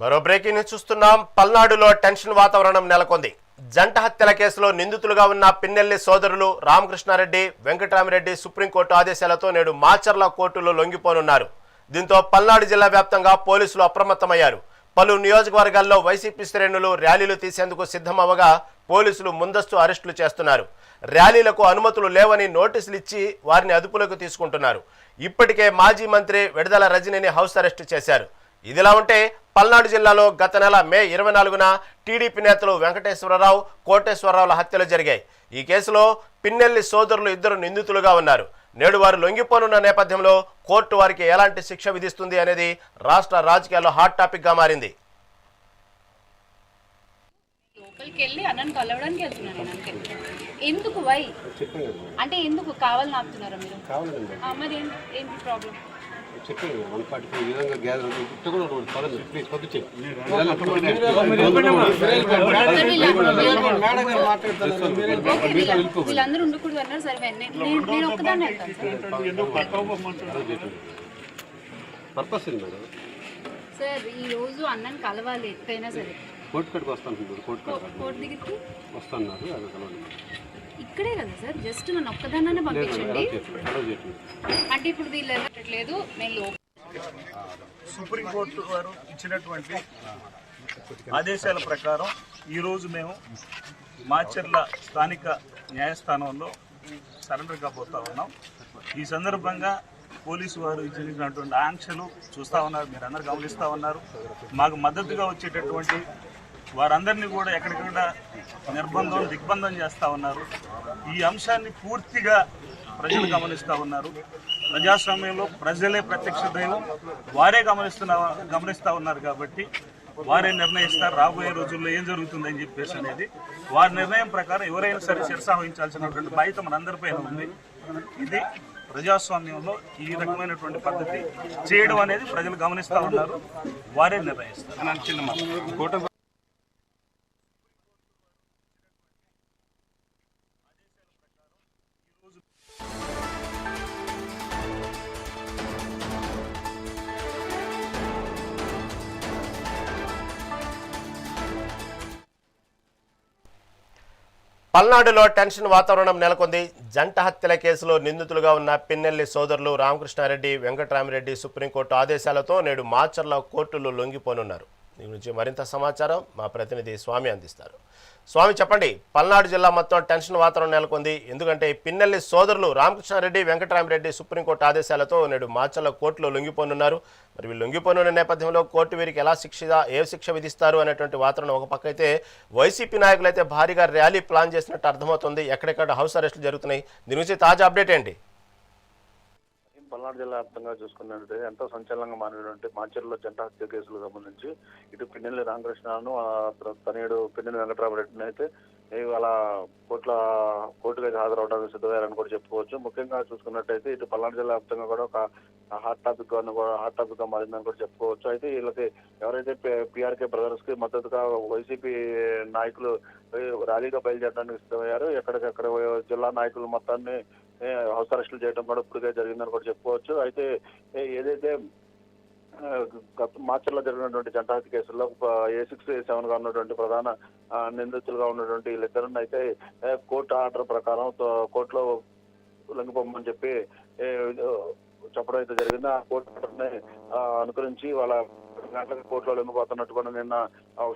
మరో breaking news చూస్తున్నాం. పల్నాడులో టెన్షన్ వాతావరణం నెలకొంది. జంట హత్యల కేసులో నిందితులుగా ఉన్న పిన్నెల్లి సోదరులు రామకృష్ణారెడ్డి వెంకటరామిరెడ్డి సుప్రీంకోర్టు ఆదేశాలతో నేడు మాచర్ల కోర్టులో లొంగిపోనున్నారు. దీంతో పల్నాడు జిల్లా వ్యాప్తంగా పోలీసులు అప్రమత్తమయ్యారు. పలు నియోజకవర్గాల్లో వైసీపీ శ్రేణులు ర్యాలీలు తీసేందుకు సిద్ధమవగా పోలీసులు ముందస్తు అరెస్టులు చేస్తున్నారు. ర్యాలీలకు అనుమతులు లేవని నోటీసులు ఇచ్చి వారిని అదుపులోకి తీసుకుంటున్నారు. ఇప్పటికే మాజీ మంత్రి విడుదల రజనీని హౌస్ అరెస్టు చేశారు. ఇదిలా ఉంటే పల్నాడు జిల్లాలో గత నెల మే ఇరవై నాలుగున టీడీపీ నేతలు వెంకటేశ్వరరావు కోటేశ్వరరావుల హత్యలు జరిగాయి. ఈ కేసులో పిన్నెల్లి సోదరులు ఇద్దరు నిందితులుగా ఉన్నారు. నేడు వారు లొంగిపోనున్న నేపథ్యంలో కోర్టు వారికి ఎలాంటి శిక్ష విధిస్తుంది అనేది రాష్ట్ర రాజకీయాల్లో హాట్ టాపిక్గా మారింది. లోపలికి వెళ్ళి అన్నను కలవడానికి వెళ్తున్నాను నేను అంతే ఎందుకు? వై? అంటే ఎందుకు? కావాలని ఆపుతున్నారా మీరు? మరి ఏంటి ప్రాబ్లం చెప్పండి వన్ ఫార్టీ ఫైవ్ విధంగా గ్యాదర్ ఇట్లా కూడా పదండి ప్లీజ్ పర్పస్ ఏంది మేడం? సార్ ఈ రోజు అన్నని కలవాలి ఎక్కడైనా సరే. కోర్టు కట్టుకు వస్తాను కోర్టు కోర్టు దగ్గరికి? వస్తున్నారు అది కలవండి ఇక్కడే కదా సార్? జస్ట్ నన్ను ఒక్కదాన్నే పంపించండి. అంటే ఇప్పుడు వీళ్ళు వెళ్ళట్లేదు నేను లోపల సుప్రీంకోర్టు వారు ఇచ్చినటువంటి ఆదేశాల ప్రకారం ఈరోజు మేము మాచర్ల స్థానిక న్యాయస్థానంలో సరెండర్ కాబోతా ఉన్నాం. ఈ సందర్భంగా పోలీసు వారు ఇచ్చినటువంటి ఆంక్షలు చూస్తూ ఉన్నారు మీరు అందరు గమనిస్తూ ఉన్నారు. మాకు మద్దతుగా వచ్చేటటువంటి వారందరినీ కూడా ఎక్కడికక్కడ నిర్బంధం దిగ్బంధం చేస్తూ ఉన్నారు. ఈ అంశాన్ని పూర్తిగా ప్రజలు గమనిస్తూ ఉన్నారు. ప్రజాస్వామ్యంలో ప్రజలే ప్రత్యక్ష దైవం వారే గమనిస్తున్న గమనిస్తూ ఉన్నారు కాబట్టి వారే నిర్ణయిస్తారు. రాబోయే రోజుల్లో ఏం జరుగుతుందని చెప్పేసి అనేది. వారి నిర్ణయం ప్రకారం ఎవరైనా సరే శిరసావహించాల్సినటువంటి బాధ్యత మనందరిపైన ఉంది. ఇది ప్రజాస్వామ్యంలో ఈ రకమైనటువంటి పద్ధతి చేయడం అనేది ప్రజలు గమనిస్తూ ఉన్నారు. వారే నిర్ణయిస్తారు. పల్నాడులో టెన్షన్ వాతావరణం నెలకొంది. జంట హత్యల కేసులో నిందితులుగా ఉన్న పిన్నెల్లి సోదరులు రామకృష్ణారెడ్డి వెంకటరామిరెడ్డి సుప్రీంకోర్టు ఆదేశాలతో నేడు మాచర్ల కోర్టులో లొంగిపోనున్నారు. దీని గురించి మరింత సమాచారం మా ప్రతినిధి స్వామి అందిస్తారు. స్వామి చెప్పండి పల్నాడు జిల్లా మొత్తం టెన్షన్ వాతావరణం నెలకొంది. ఎందుకంటే పిన్నెల్లి సోదరులు రామకృష్ణారెడ్డి వెంకటరామరెడ్డి సుప్రీంకోర్టు ఆదేశాలతో నేడు మాచర్ల కోర్టులో లొంగిపోనున్నారు. మరి వీళ్ళు లొంగిపోనున్న నేపథ్యంలో కోర్టు వీరికి ఎలా శిక్ష ఏ శిక్ష విధిస్తారు అనేటువంటి వాతావరణం ఒక పక్క అయితే వైసీపీ నాయకులు అయితే భారీగా ర్యాలీ ప్లాన్ చేసినట్టు అర్థమవుతుంది. ఎక్కడెక్కడ హౌస్ అరెస్టులు జరుగుతున్నాయి? దీని గురించి తాజా అప్డేట్ ఏంటి? పల్నాడు జిల్లా వ్యాప్తంగా చూసుకున్నట్లయితే ఎంతో సంచలనంగా మారినటువంటి మాచర్లో జంట హత్య కేసులకు సంబంధించి ఇటు పిన్నెల్లి రామకృష్ణను తనయుడు పిన్నెల్లి వెంకటరామరెడ్డిని అయితే అలా కోట్ల కోర్టుకు అయితే హాజరవడానికి సిద్ధమయ్యారని కూడా చెప్పుకోవచ్చు. ముఖ్యంగా చూసుకున్నట్టయితే ఇటు పల్నాడు జిల్లా వ్యాప్తంగా కూడా ఒక హాట్ టాపిక్గా కూడా హాట్ టాపిక్గా మారిందని కూడా చెప్పుకోవచ్చు. అయితే వీళ్ళకి ఎవరైతే పిఆర్కే బ్రదర్స్కి మద్దతుగా వైసీపీ నాయకులు ర్యాలీగా బయలుదేరడానికి సిద్ధమయ్యారు ఎక్కడికక్కడ జిల్లా నాయకులు మొత్తాన్ని హౌస్ అరెస్టులు చేయడం కూడా ఇప్పటికే జరిగిందని కూడా చెప్పుకోవచ్చు. అయితే ఏదైతే గత మార్చిలో జరిగినటువంటి జంటాహత్య కేసుల్లో ఏ సిక్స్ ఏ సెవెన్గా ఉన్నటువంటి ప్రధాన నిందితులుగా ఉన్నటువంటి వీళ్ళిద్దరిని అయితే కోర్టు ఆర్డర్ ప్రకారం కోర్టులో లొంగిపోమని చెప్పి చెప్పడం అయితే జరిగింది. ఆ కోర్టు ఆర్డర్ని అనుకరించి వాళ్ళ గంటలకు కోర్టులో లొంగిపోతున్నట్టు కూడా నిన్న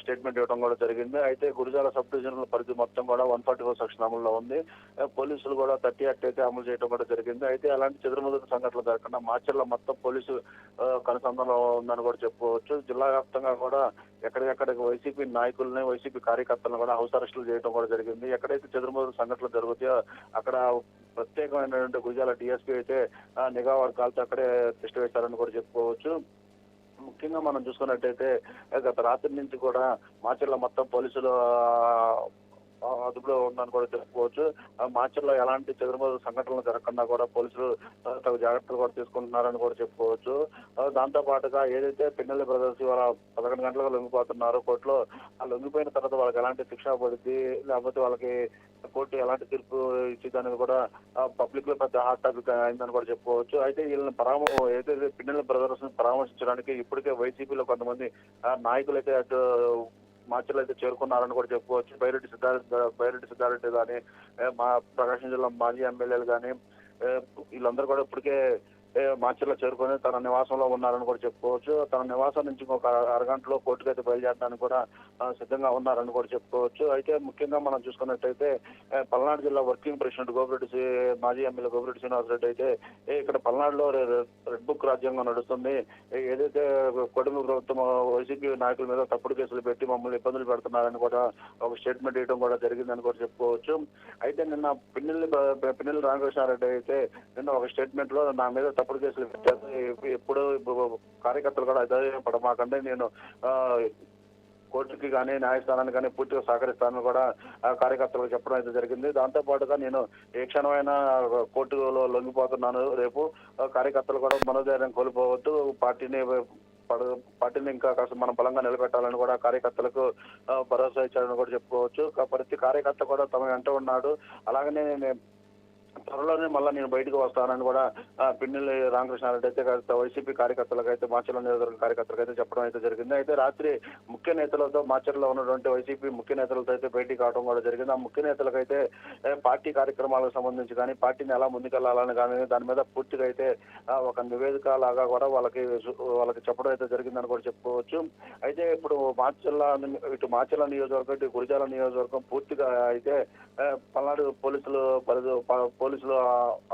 స్టేట్మెంట్ ఇవ్వడం కూడా జరిగింది. అయితే గురిజాల సబ్ డివిజన్ పరిధి మొత్తం కూడా వన్ ఫార్టీ ఫోర్ సెక్షన్ అమలులో ఉంది. పోలీసులు కూడా థర్టీ యాక్ట్ అయితే అమలు చేయడం కూడా జరిగింది. అయితే అలాంటి చెదురుమదురు సంఘటనలు జరగకుండా మార్చల్లో మొత్తం పోలీసు ఆ, కనుసంధానంలో ఉందని కూడా చెప్పుకోవచ్చు. జిల్లా వ్యాప్తంగా కూడా ఎక్కడికెక్కడ వైసీపీ నాయకుల్ని వైసీపీ కార్యకర్తలను కూడా హౌస్ అరెస్టులు చేయడం కూడా జరిగింది. ఎక్కడైతే చెదురుమదురు సంఘటనలు జరుగుతాయో అక్కడ ప్రత్యేకమైనటువంటి గురిజాల డిఎస్పీ అయితే నిఘా వర్గాలతో అక్కడే టెస్ట్ వేశారని కూడా చెప్పుకోవచ్చు. ముఖ్యంగా మనం చూసుకున్నట్టయితే గత రాత్రి నుంచి కూడా మాచర్ల మొత్తం పోలీసులు అదుపులో ఉందని కూడా చెప్పుకోవచ్చు. ఆ, మార్చిలో ఎలాంటి చెదురుమదురు సంఘటనలు జరగకుండా కూడా పోలీసులు తగు జాగ్రత్తలు కూడా తీసుకుంటున్నారని కూడా చెప్పుకోవచ్చు. దాంతో పాటుగా ఏదైతే పిన్నెల్లి బ్రదర్స్ ఇవాళ పదకొండు గంటలకు లొంగిపోతున్నారో కోర్టులో ఆ లొంగిపోయిన తర్వాత వాళ్ళకి ఎలాంటి శిక్ష పడుద్ది లేకపోతే వాళ్ళకి కోర్టు ఎలాంటి తీర్పు ఇచ్చిందనేది కూడా పబ్లిక్లో పెద్ద హాట్ టాపిక్ అయిందని కూడా చెప్పుకోవచ్చు. అయితే వీళ్ళని పరామ ఏదైతే పిన్నెల బ్రదర్స్ని పరామర్శించడానికి ఇప్పటికే వైసీపీలో కొంతమంది నాయకులు అయితే అటు మార్చిలో అయితే చేరుకున్నారని కూడా చెప్పుకోవచ్చు. బైరెడ్డి సిద్ధార్థ బైరెడ్డి సిద్ధారెడ్డి కానీ మా ప్రకాశం జిల్లా మాజీ ఎమ్మెల్యేలు కానీ వీళ్ళందరూ కూడా ఇప్పటికే ఏ, మార్చిలో చేరుకొని తన నివాసంలో ఉన్నారని కూడా చెప్పుకోవచ్చు. తన నివాసం నుంచి ఒక అరగంటలో కోర్టుకైతే బయలుదేరడానికి కూడా సిద్ధంగా ఉన్నారని కూడా చెప్పుకోవచ్చు. అయితే ముఖ్యంగా మనం చూసుకున్నట్టయితే పల్నాడు జిల్లా వర్కింగ్ ప్రెసిడెంట్ గోపిరెడ్డి మాజీ ఎమ్మెల్యే గోపిరెడ్డి శ్రీనివాసరెడ్డి అయితే ఇక్కడ పల్నాడులో రెడ్ బుక్ రాజ్యాంగం నడుస్తుంది. ఏదైతే కొడుకు ప్రభుత్వం వైసీపీ నాయకుల మీద తప్పుడు కేసులు పెట్టి మమ్మల్ని ఇబ్బందులు పెడుతున్నారని కూడా ఒక స్టేట్మెంట్ ఇవ్వడం కూడా జరిగిందని కూడా చెప్పుకోవచ్చు. అయితే నిన్న పిన్నెల్లి పిన్నెల్లి రామకృష్ణారెడ్డి అయితే నిన్న ఒక స్టేట్మెంట్లో నా మీద తప్పుడు కేసులు పెట్టారు ఎప్పుడు ఇప్పుడు కార్యకర్తలు కూడా అదే పడమాకండి నేను కోర్టుకి కానీ న్యాయస్థానానికి కానీ పూర్తిగా సహకరిస్తానని కూడా కార్యకర్తలకు చెప్పడం అయితే జరిగింది. దాంతో పాటుగా నేను ఏ క్షణమైన కోర్టులో లొంగిపోతున్నాను. రేపు కార్యకర్తలు కూడా మనోధైర్యం కోల్పోవద్దు. పార్టీని పడ- పార్టీని ఇంకా కాస్త మనం బలంగా నిలబెట్టాలని కూడా కార్యకర్తలకు భరోసా ఇచ్చారని కూడా చెప్పుకోవచ్చు. ప్రతి కార్యకర్త కూడా తమ వెంట ఉన్నాడు. అలాగనే నేను త్వరలోనే మళ్ళీ నేను బయటకు వస్తానని కూడా పిన్నెల్లి రామకృష్ణారెడ్డి అయితే వైసీపీ కార్యకర్తలకు అయితే మాచర్ల నియోజకవర్గ కార్యకర్తలకు అయితే చెప్పడం అయితే జరిగింది. అయితే రాత్రి ముఖ్య నేతలతో మాచర్లో ఉన్నటువంటి వైసీపీ ముఖ్య నేతలతో అయితే భేటీ కావడం కూడా జరిగింది. ఆ ముఖ్య నేతలకైతే పార్టీ కార్యక్రమాలకు సంబంధించి కానీ పార్టీని ఎలా ముందుకెళ్ళాలని కానీ దాని మీద పూర్తిగా అయితే ఒక నివేదిక లాగా కూడా వాళ్ళకి వాళ్ళకి చెప్పడం అయితే జరిగిందని కూడా చెప్పుకోవచ్చు. అయితే ఇప్పుడు మాచర్ల ఇటు మాచర్ల నియోజకవర్గం ఇటు గురిజాల నియోజకవర్గం పూర్తిగా అయితే పల్నాడు పోలీసులు పరిధి పోలీసులు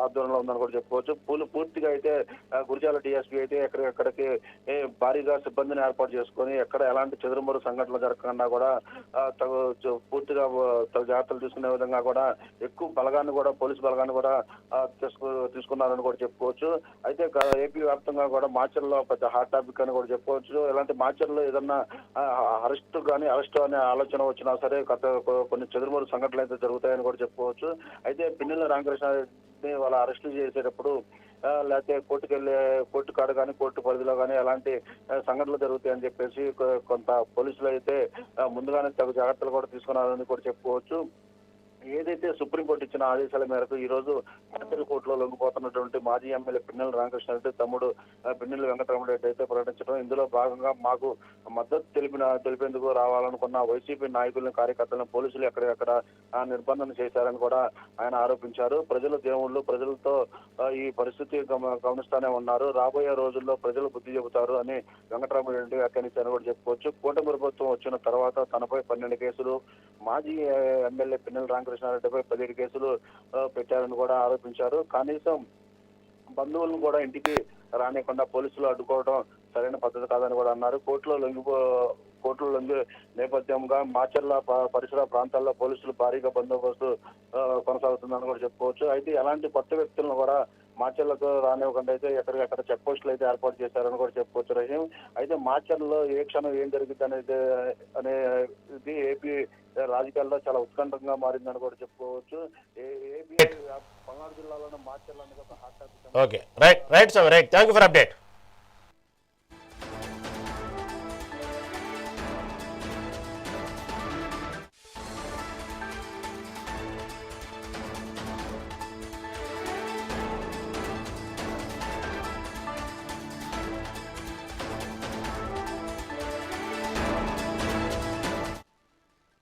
ఆధ్వర్యంలో ఉందని కూడా చెప్పుకోవచ్చు. పూలు- పూర్తిగా అయితే గురిజాల డిఎస్పీ అయితే ఎక్కడికెక్కడికి భారీగా సిబ్బందిని ఏర్పాటు చేసుకొని ఎక్కడ ఎలాంటి చెదురుమరు సంఘటనలు జరగకుండా కూడా తగు పూర్తిగా తగు జాగ్రత్తలు తీసుకునే విధంగా కూడా ఎక్కువ బలగాన్ని కూడా పోలీసు బలగాన్ని కూడా తీసుకు తీసుకున్నారని కూడా చెప్పుకోవచ్చు. అయితే ఏపీ వ్యాప్తంగా కూడా మార్చర్లో పెద్ద హాట్ టాపిక్ అని కూడా చెప్పుకోవచ్చు. ఇలాంటి మార్చర్లో ఏదన్నా అరెస్ట్ కానీ అరెస్ట్ అనే ఆలోచన వచ్చినా సరే గత కొన్ని చెదురుమరు సంఘటనలు అయితే జరుగుతాయని కూడా చెప్పుకోవచ్చు. అయితే పిన్నెల రామకృష్ణారెడ్డిని వాళ్ళ అరెస్టు చేసేటప్పుడు లేకపోతే కోర్టుకు వెళ్ళే కోర్టు కాడ కానీ కోర్టు పరిధిలో కానీ అలాంటి సంఘటనలు జరుగుతాయని చెప్పేసి కొంత పోలీసులు అయితే ముందుగానే తగు జాగ్రత్తలు కూడా తీసుకున్నారని కూడా చెప్పుకోవచ్చు. ఏదైతే సుప్రీంకోర్టు ఇచ్చిన ఆదేశాల మేరకు ఈ రోజు మంత్రి కోర్టులో లొంగిపోతున్నటువంటి మాజీ ఎమ్మెల్యే పిన్నెల రామకృష్ణారెడ్డి తమ్ముడు ఆ, పిన్నెల వెంకటరామరెడ్డి అయితే ప్రకటించడం. ఇందులో భాగంగా మాకు మద్దతు తెలిపిన తెలిపేందుకు రావాలనుకున్న వైసీపీ నాయకులను కార్యకర్తలను పోలీసులు ఎక్కడెక్కడ ఆ, నిర్బంధన చేశారని కూడా ఆయన ఆరోపించారు. ప్రజలు దేవుళ్ళు ప్రజలతో ఈ పరిస్థితి గమనిస్తూనే గమనిస్తానే ఉన్నారు. రాబోయే రోజుల్లో ప్రజలు బుద్ధి చెబుతారు అని వెంకటరామరెడ్డి వ్యాఖ్యానించారని కూడా చెప్పుకోవచ్చు. కూటమి ప్రభుత్వం వచ్చిన తర్వాత తనపై పన్నెండు కేసులు మాజీ ఎమ్మెల్యే పిన్నెల రామకృష్ణ కృష్ణారెడ్డిపై పదిహేడు కేసులు పెట్టారని కూడా ఆరోపించారు. కనీసం బంధువులను కూడా ఇంటికి రానియకుండా పోలీసులు అడ్డుకోవడం సరైన పద్ధతి కాదని కూడా అన్నారు. కోర్టులో లొంగిపో కోర్టులో లొంగి నేపథ్యంగా మాచర్ల పరిసర ప్రాంతాల్లో పోలీసులు భారీగా బందోబస్తు కొనసాగుతుందని కూడా చెప్పుకోవచ్చు. అయితే ఎలాంటి కొత్త వ్యక్తులను కూడా మాచర్లకు రానివ్వకుండా అయితే ఎక్కడికక్కడ చెక్ పోస్టులు అయితే ఏర్పాటు చేశారని కూడా చెప్పుకోవచ్చు రహీం. అయితే మాచర్లో ఏ క్షణం ఏం జరిగింది అనేది అనేది ఏపీ రాజకీయాల్లో చాలా ఉత్కంఠంగా మారిందని కూడా చెప్పుకోవచ్చు. ఏ- ఏపీ పల్నాడు జిల్లాలోని మాచర్ల అనేది ఒక hot topic okay right right Swamy right thank you for update